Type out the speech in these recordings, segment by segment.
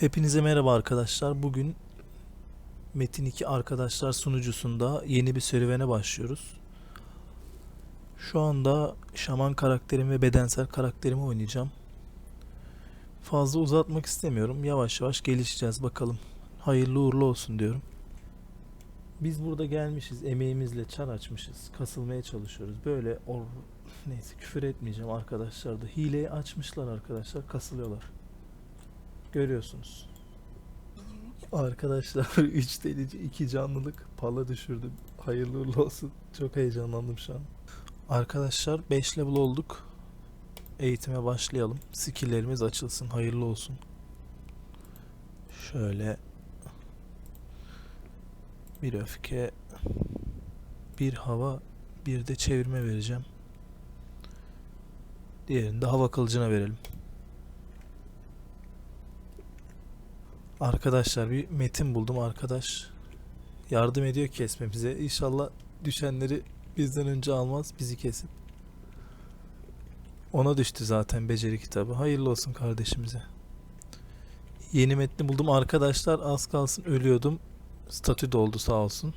Hepinize merhaba arkadaşlar. Bugün Metin 2 arkadaşlar sunucusunda yeni bir serüvene başlıyoruz. Şu anda şaman karakterimi ve bedensel karakterimi oynayacağım. Fazla uzatmak istemiyorum. Yavaş yavaş gelişeceğiz bakalım. Hayırlı uğurlu olsun diyorum. Biz burada gelmişiz, emeğimizle çar açmışız, kasılmaya çalışıyoruz. Böyle or neyse küfür etmeyeceğim arkadaşlar da hileyi açmışlar arkadaşlar, kasılıyorlar. Görüyorsunuz. Arkadaşlar 3 delici 2 canlılık pala düşürdüm. Hayırlı uğurlu olsun. Çok heyecanlandım şu an. Arkadaşlar 5 level olduk. Eğitime başlayalım. Skill'lerimiz açılsın. Hayırlı olsun. Şöyle bir öfke bir hava bir de çevirme vereceğim. Diğerini de hava kılıcına verelim. Arkadaşlar bir metin buldum arkadaş. Yardım ediyor kesmemize. İnşallah düşenleri bizden önce almaz bizi kesip. Ona düştü zaten beceri kitabı. Hayırlı olsun kardeşimize. Yeni metni buldum arkadaşlar. Az kalsın ölüyordum. Statü doldu sağ olsun.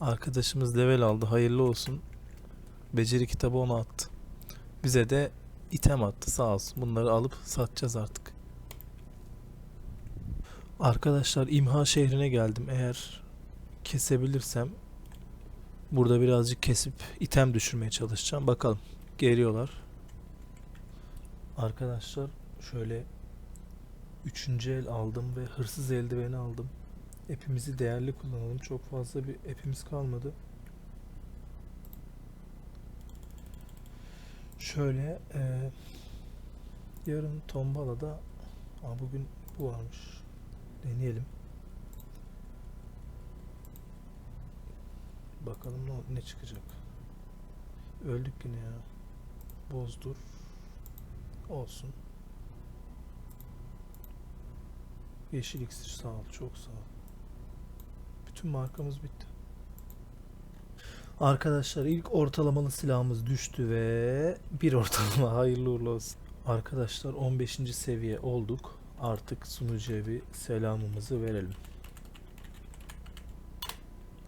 Arkadaşımız level aldı. Hayırlı olsun. Beceri kitabı ona attı. Bize de item attı sağ olsun. Bunları alıp satacağız artık. Arkadaşlar İmha şehrine geldim. Eğer kesebilirsem burada birazcık kesip item düşürmeye çalışacağım. Bakalım. Geliyorlar. Arkadaşlar şöyle üçüncü el aldım ve hırsız eldiveni aldım. Epimizi değerli kullanalım. Çok fazla bir epimiz kalmadı. Şöyle eee yarın tombalada Aa, bugün bu varmış. Deneyelim. Bakalım ne, ne çıkacak. Öldük yine ya. Bozdur. Olsun. Yeşil iksir sağ ol. Çok sağ ol. Bütün markamız bitti. Arkadaşlar ilk ortalamalı silahımız düştü ve bir ortalama hayırlı uğurlu olsun. Arkadaşlar 15. seviye olduk. Artık sunucuya bir selamımızı verelim.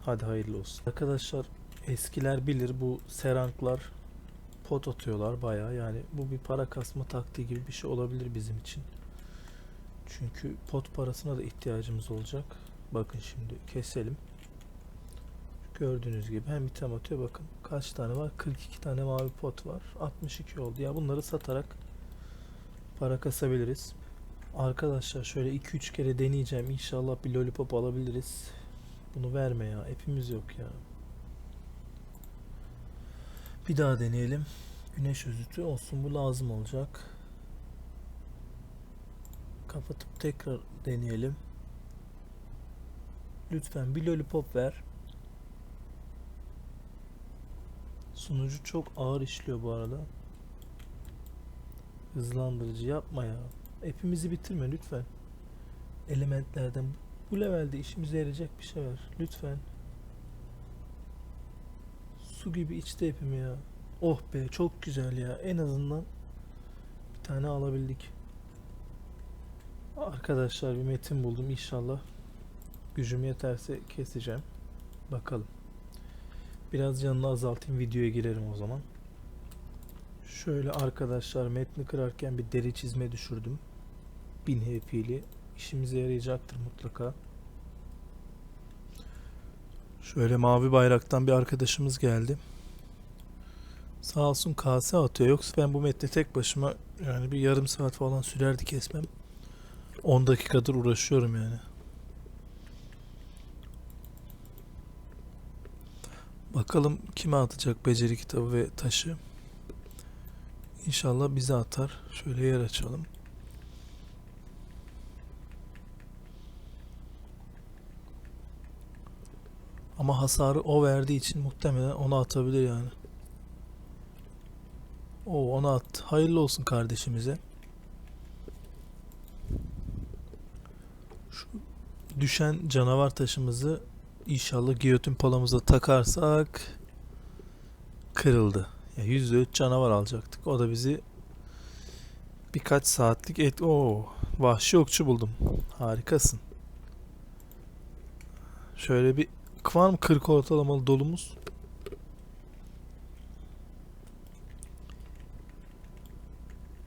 Hadi hayırlı olsun. Arkadaşlar eskiler bilir bu seranklar pot atıyorlar baya yani bu bir para kasma taktiği gibi bir şey olabilir bizim için. Çünkü pot parasına da ihtiyacımız olacak. Bakın şimdi keselim. Gördüğünüz gibi hem item atıyor bakın kaç tane var 42 tane mavi pot var 62 oldu ya bunları satarak para kasabiliriz. Arkadaşlar şöyle 2-3 kere deneyeceğim. İnşallah bir lollipop alabiliriz. Bunu verme ya. Hepimiz yok ya. Bir daha deneyelim. Güneş özütü olsun. Bu lazım olacak. Kapatıp tekrar deneyelim. Lütfen bir lollipop ver. Sunucu çok ağır işliyor bu arada. Hızlandırıcı yapma ya. Hepimizi bitirme lütfen. Elementlerden bu levelde işimize yarayacak bir şey var. Lütfen. Su gibi içti hepimi ya. Oh be çok güzel ya. En azından bir tane alabildik. Arkadaşlar bir metin buldum inşallah. Gücüm yeterse keseceğim. Bakalım. Biraz canını azaltayım videoya girerim o zaman. Şöyle arkadaşlar metni kırarken bir deri çizme düşürdüm. 1000 HP'li işimize yarayacaktır mutlaka. Şöyle mavi bayraktan bir arkadaşımız geldi. Sağ olsun kase atıyor. Yoksa ben bu metni tek başıma yani bir yarım saat falan sürerdi kesmem. 10 dakikadır uğraşıyorum yani. Bakalım kime atacak beceri kitabı ve taşı. İnşallah bize atar. Şöyle yer açalım. Ama hasarı o verdiği için muhtemelen ona atabilir yani. O ona attı. Hayırlı olsun kardeşimize. Şu düşen canavar taşımızı inşallah giyotin palamıza takarsak kırıldı. Ya %3 canavar alacaktık. O da bizi birkaç saatlik et. Oo, Vahşi okçu buldum. Harikasın. Şöyle bir var mı 40 ortalamalı dolumuz?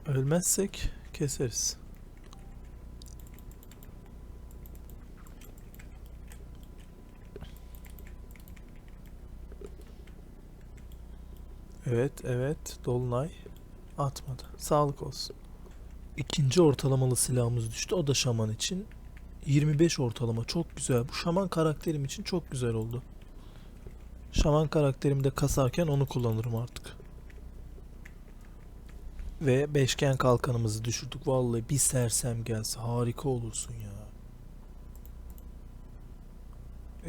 Ölmezsek keseriz. Evet, evet. Dolunay atmadı. Sağlık olsun. İkinci ortalamalı silahımız düştü. O da şaman için. 25 ortalama. Çok güzel. Bu şaman karakterim için çok güzel oldu. Şaman karakterimi de kasarken onu kullanırım artık. Ve beşgen kalkanımızı düşürdük. Vallahi bir sersem gelse harika olursun ya.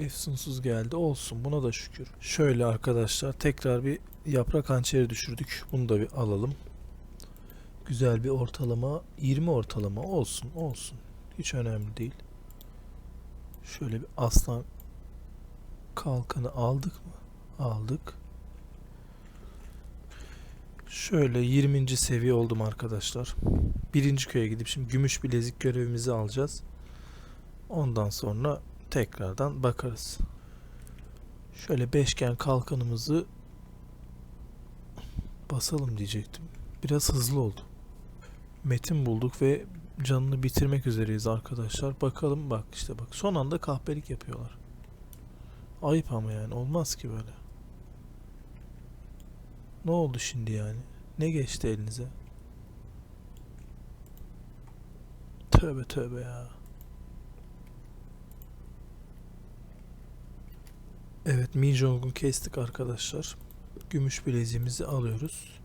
Efsunsuz geldi. Olsun. Buna da şükür. Şöyle arkadaşlar tekrar bir yaprak hançeri düşürdük. Bunu da bir alalım. Güzel bir ortalama. 20 ortalama olsun. Olsun. Hiç önemli değil. Şöyle bir aslan kalkanı aldık mı? Aldık. Şöyle 20. seviye oldum arkadaşlar. Birinci köye gidip şimdi gümüş bilezik görevimizi alacağız. Ondan sonra tekrardan bakarız. Şöyle beşgen kalkanımızı basalım diyecektim. Biraz hızlı oldu. Metin bulduk ve canını bitirmek üzereyiz arkadaşlar. Bakalım bak işte bak son anda kahpelik yapıyorlar. Ayıp ama yani olmaz ki böyle. Ne oldu şimdi yani? Ne geçti elinize? Tövbe tövbe ya. Evet, Mi Jong'u kestik arkadaşlar. Gümüş bileziğimizi alıyoruz.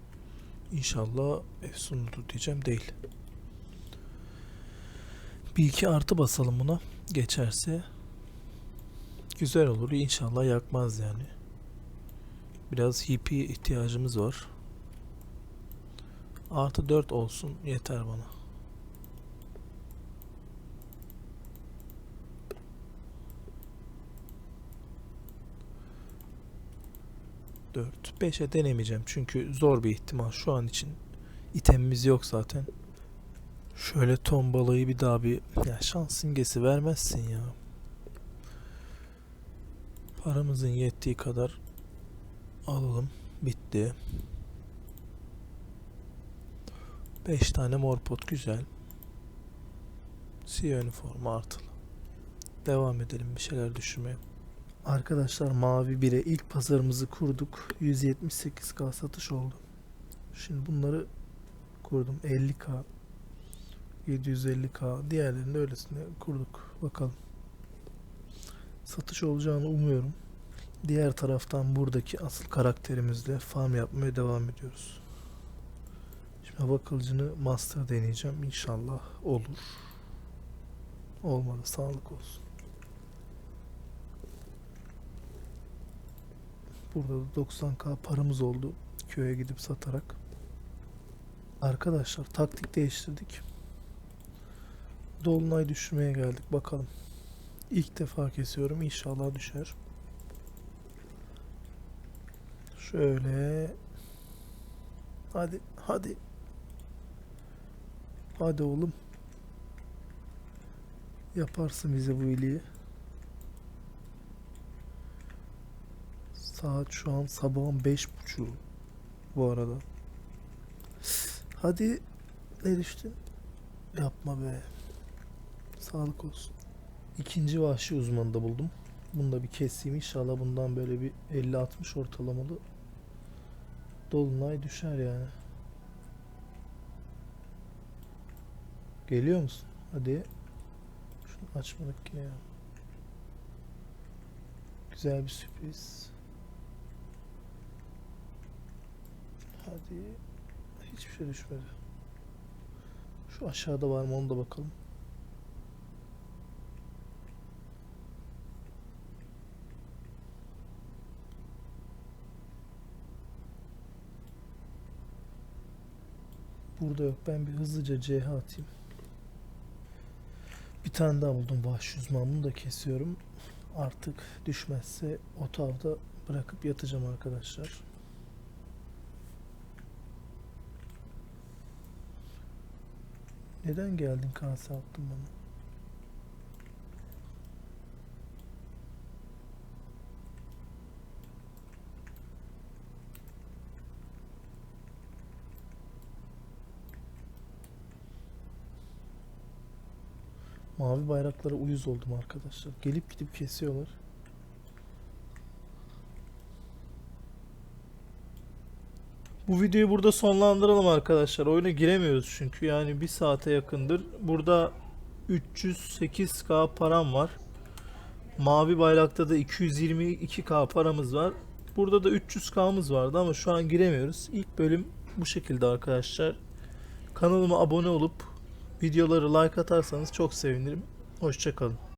İnşallah efsunudur diyeceğim değil. Bir iki artı basalım buna. Geçerse güzel olur. İnşallah yakmaz yani. Biraz HP ihtiyacımız var. Artı 4 olsun yeter bana. Dört. Beşe denemeyeceğim çünkü zor bir ihtimal şu an için. itemimiz yok zaten. Şöyle ton balayı bir daha bir ya şans simgesi vermezsin ya. Paramızın yettiği kadar alalım. Bitti. 5 tane mor pot güzel. Siyah üniforma artılı. Devam edelim bir şeyler düşürmeye. Arkadaşlar mavi 1'e ilk pazarımızı kurduk. 178k satış oldu. Şimdi bunları kurdum. 50k 750k diğerlerini de öylesine kurduk. Bakalım. Satış olacağını umuyorum. Diğer taraftan buradaki asıl karakterimizle farm yapmaya devam ediyoruz. Şimdi hava kılıcını master deneyeceğim. İnşallah olur. Olmadı. Sağlık olsun. Burada da 90k paramız oldu. Köye gidip satarak. Arkadaşlar taktik değiştirdik. Dolunay düşürmeye geldik. Bakalım. İlk defa kesiyorum. İnşallah düşer. Şöyle. Hadi. Hadi. Hadi oğlum. Yaparsın bize bu iyiliği. Saat şu an sabahın beş buçuğu. Bu arada. Hadi. Ne düştün? Yapma be. Sağlık olsun. İkinci vahşi uzmanı da buldum. Bunu da bir keseyim. İnşallah bundan böyle bir 50-60 ortalamalı dolunay düşer yani. Geliyor musun? Hadi. Şunu açmadık ki ya. Güzel bir sürpriz. Hadi. Hiçbir şey düşmedi. Şu aşağıda var mı onu da bakalım. Burada yok. Ben bir hızlıca CH atayım. Bir tane daha buldum vahşi uzman. Da kesiyorum. Artık düşmezse otavda bırakıp yatacağım arkadaşlar. Neden geldin kase attın bana? Mavi bayraklara uyuz oldum arkadaşlar. Gelip gidip kesiyorlar. Bu videoyu burada sonlandıralım arkadaşlar. Oyuna giremiyoruz çünkü yani bir saate yakındır. Burada 308k param var. Mavi bayrakta da 222k paramız var. Burada da 300k'mız vardı ama şu an giremiyoruz. İlk bölüm bu şekilde arkadaşlar. Kanalıma abone olup videoları like atarsanız çok sevinirim. Hoşçakalın.